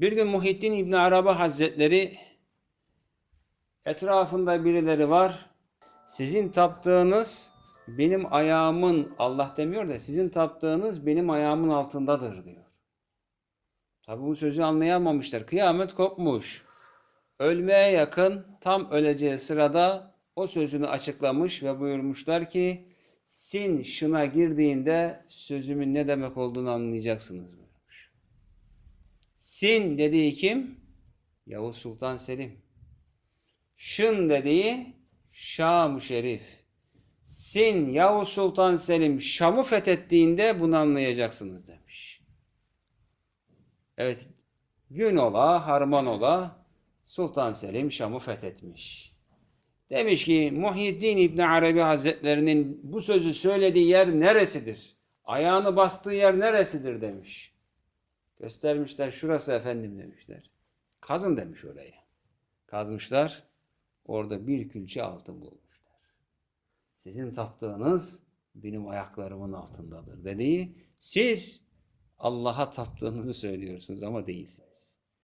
Bir gün Muhittin İbni Arabi Hazretleri etrafında birileri var. Sizin taptığınız benim ayağımın Allah demiyor da sizin taptığınız benim ayağımın altındadır diyor. Tabi bu sözü anlayamamışlar. Kıyamet kopmuş. Ölmeye yakın tam öleceği sırada o sözünü açıklamış ve buyurmuşlar ki sin şına girdiğinde sözümün ne demek olduğunu anlayacaksınız buyurmuş. Sin dediği kim? Yavuz Sultan Selim. Şın dediği Şam-ı Şerif. Sin Yavuz Sultan Selim Şam'ı fethettiğinde bunu anlayacaksınız demiş. Evet gün ola harman ola Sultan Selim Şam'ı fethetmiş. Demiş ki Muhyiddin İbni Arabi Hazretlerinin bu sözü söylediği yer neresidir? Ayağını bastığı yer neresidir demiş. Göstermişler şurası efendim demişler. Kazın demiş oraya. Kazmışlar. Orada bir külçe altın bulmuşlar. Sizin taptığınız benim ayaklarımın altındadır dediği siz Allah'a taptığınızı söylüyorsunuz ama değilsiniz.